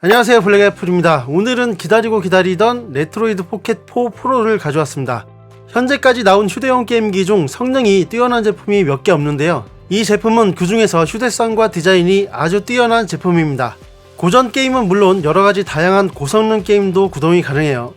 안녕하세요 블랙애플입니다. 오늘은 기다리고 기다리던 레트로이드 포켓 4 프로를 가져왔습니다. 현재까지 나온 휴대용 게임기 중 성능이 뛰어난 제품이 몇 개 없는데요. 이 제품은 그 중에서 휴대성과 디자인이 아주 뛰어난 제품입니다. 고전 게임은 물론 여러가지 다양한 고성능 게임도 구동이 가능해요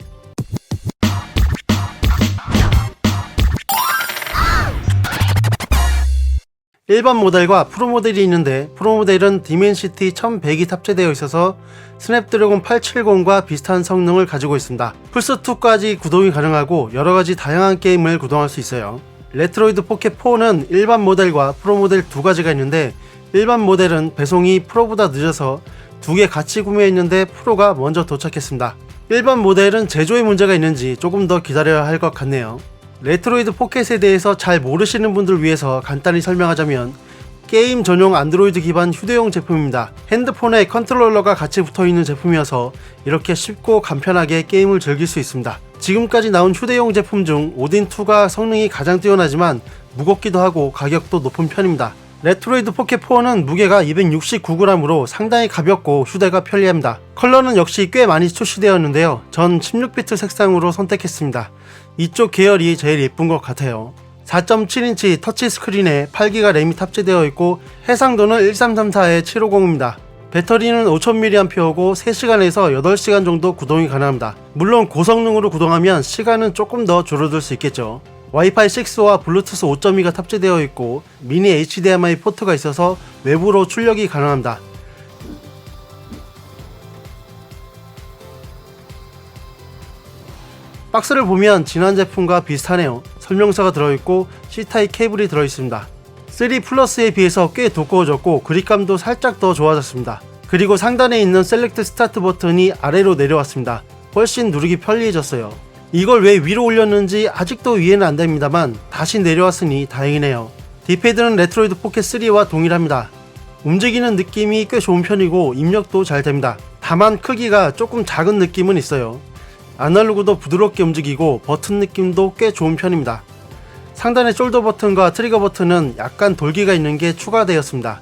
일반 모델과 프로 모델이 있는데 프로 모델은 디멘시티 1100이 탑재되어 있어서 스냅드래곤 870과 비슷한 성능을 가지고 있습니다. 플스2까지 구동이 가능하고 여러가지 다양한 게임을 구동할 수 있어요. 레트로이드 포켓 4는 일반 모델과 프로 모델 두 가지가 있는데 일반 모델은 배송이 프로보다 늦어서 두 개 같이 구매했는데 프로가 먼저 도착했습니다. 일반 모델은 제조에 문제가 있는지 조금 더 기다려야 할 것 같네요. 레트로이드 포켓에 대해서 잘 모르시는 분들 위해서 간단히 설명하자면 게임 전용 안드로이드 기반 휴대용 제품입니다. 핸드폰에 컨트롤러가 같이 붙어 있는 제품이어서 이렇게 쉽고 간편하게 게임을 즐길 수 있습니다. 지금까지 나온 휴대용 제품 중 오딘2가 성능이 가장 뛰어나지만 무겁기도 하고 가격도 높은 편입니다. 레트로이드 포켓 4는 무게가 269g으로 상당히 가볍고 휴대가 편리합니다. 컬러는 역시 꽤 많이 출시되었는데요. 전 16비트 색상으로 선택했습니다. 이쪽 계열이 제일 예쁜 것 같아요. 4.7인치 터치 스크린에 8기가 램이 탑재되어 있고 해상도는 1334에 750입니다. 배터리는 5000mAh고 3시간에서 8시간 정도 구동이 가능합니다. 물론 고성능으로 구동하면 시간은 조금 더 줄어들 수 있겠죠. 와이파이 6와 블루투스 5.2가 탑재되어 있고 미니 HDMI 포트가 있어서 외부로 출력이 가능합니다. 박스를 보면 지난 제품과 비슷하네요. 설명서가 들어있고 C타입 케이블이 들어있습니다. 3 플러스에 비해서 꽤 두꺼워졌고 그립감도 살짝 더 좋아졌습니다. 그리고 상단에 있는 셀렉트 스타트 버튼이 아래로 내려왔습니다. 훨씬 누르기 편리해졌어요. 이걸 왜 위로 올렸는지 아직도 이해는 안 됩니다만 다시 내려왔으니 다행이네요. 디패드는 레트로이드 포켓 3와 동일합니다. 움직이는 느낌이 꽤 좋은 편이고 입력도 잘 됩니다. 다만 크기가 조금 작은 느낌은 있어요. 아날로그도 부드럽게 움직이고 버튼 느낌도 꽤 좋은 편입니다. 상단의 숄더 버튼과 트리거 버튼은 약간 돌기가 있는 게 추가되었습니다.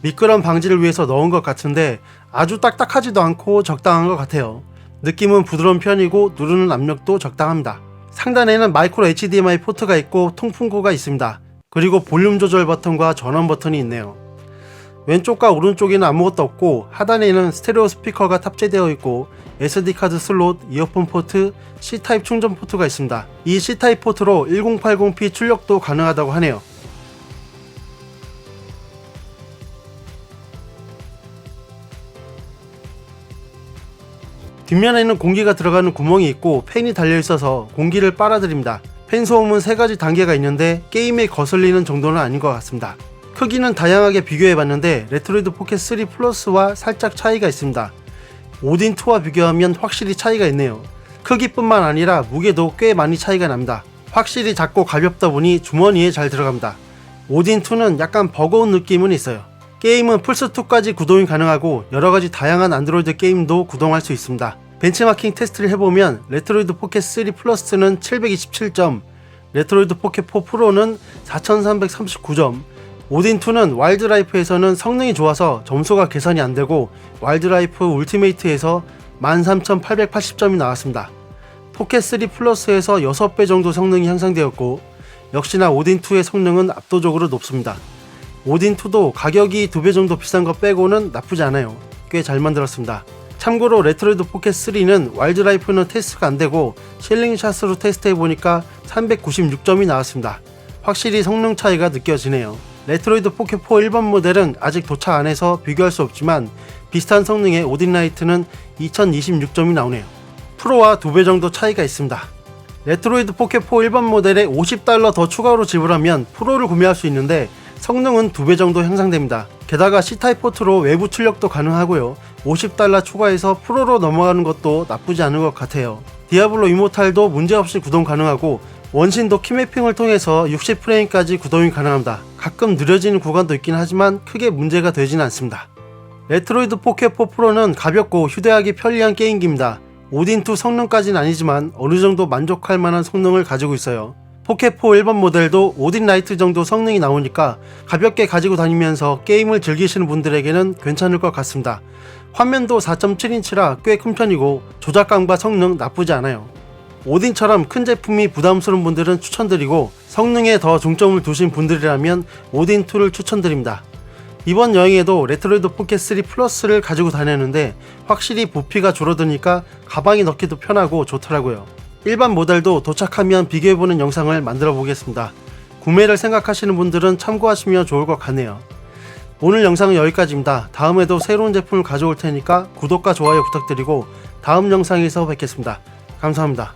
미끄럼 방지를 위해서 넣은 것 같은데 아주 딱딱하지도 않고 적당한 것 같아요. 느낌은 부드러운 편이고 누르는 압력도 적당합니다. 상단에는 마이크로 HDMI 포트가 있고 통풍구가 있습니다. 그리고 볼륨 조절 버튼과 전원 버튼이 있네요. 왼쪽과 오른쪽에는 아무것도 없고 하단에는 스테레오 스피커가 탑재되어 있고 SD카드 슬롯, 이어폰 포트, C타입 충전 포트가 있습니다. 이 C타입 포트로 1080p 출력도 가능하다고 하네요. 뒷면에는 공기가 들어가는 구멍이 있고 팬이 달려 있어서 공기를 빨아들입니다. 팬 소음은 세 가지 단계가 있는데 게임에 거슬리는 정도는 아닌 것 같습니다. 크기는 다양하게 비교해봤는데 레트로이드 포켓 3 플러스와 살짝 차이가 있습니다. 오딘2와 비교하면 확실히 차이가 있네요. 크기뿐만 아니라 무게도 꽤 많이 차이가 납니다. 확실히 작고 가볍다 보니 주머니에 잘 들어갑니다. 오딘2는 약간 버거운 느낌은 있어요. 게임은 플스2까지 구동이 가능하고 여러가지 다양한 안드로이드 게임도 구동할 수 있습니다. 벤치마킹 테스트를 해보면 레트로이드 포켓 3 플러스는 727점, 레트로이드 포켓 4 프로는 4339점, 오딘2는 와일드라이프에서는 성능이 좋아서 점수가 계산이 안되고 와일드라이프 울티메이트에서 13880점이 나왔습니다. 포켓 3 플러스에서 6배 정도 성능이 향상되었고 역시나 오딘2의 성능은 압도적으로 높습니다. 오딘2도 가격이 2배 정도 비싼 것 빼고는 나쁘지 않아요. 꽤 잘 만들었습니다. 참고로 레트로이드 포켓 3는 와일드라이프는 테스트가 안되고 실링샷으로 테스트해보니까 396점이 나왔습니다. 확실히 성능 차이가 느껴지네요. 레트로이드 포켓 4 1번 모델은 아직 도착 안 해서 비교할 수 없지만 비슷한 성능의 오딘라이트는 2026점이 나오네요. 프로와 2배 정도 차이가 있습니다. 레트로이드 포켓 4 1번 모델에 50달러 더 추가로 지불하면 프로를 구매할 수 있는데 성능은 2배 정도 향상됩니다. 게다가 C타입 포트로 외부 출력도 가능하고요. 50달러 추가해서 프로로 넘어가는 것도 나쁘지 않은 것 같아요. 디아블로 이모탈도 문제없이 구동 가능하고 원신도 키매핑을 통해서 60프레임까지 구동이 가능합니다. 가끔 느려지는 구간도 있긴 하지만 크게 문제가 되지는 않습니다. 레트로이드 포켓 4 프로는 가볍고 휴대하기 편리한 게임기입니다. 오딘2 성능까지는 아니지만 어느 정도 만족할 만한 성능을 가지고 있어요. 포켓4 1번 모델도 오딘 라이트 정도 성능이 나오니까 가볍게 가지고 다니면서 게임을 즐기시는 분들에게는 괜찮을 것 같습니다. 화면도 4.7인치라 꽤 큰 편이고 조작감과 성능 나쁘지 않아요. 오딘처럼 큰 제품이 부담스러운 분들은 추천드리고 성능에 더 중점을 두신 분들이라면 오딘2를 추천드립니다. 이번 여행에도 레트로이드 포켓 3 플러스를 가지고 다녔는데 확실히 부피가 줄어드니까 가방에 넣기도 편하고 좋더라고요. 일반 모델도 도착하면 비교해보는 영상을 만들어 보겠습니다. 구매를 생각하시는 분들은 참고하시면 좋을 것 같네요. 오늘 영상은 여기까지입니다. 다음에도 새로운 제품을 가져올 테니까 구독과 좋아요 부탁드리고 다음 영상에서 뵙겠습니다. 감사합니다.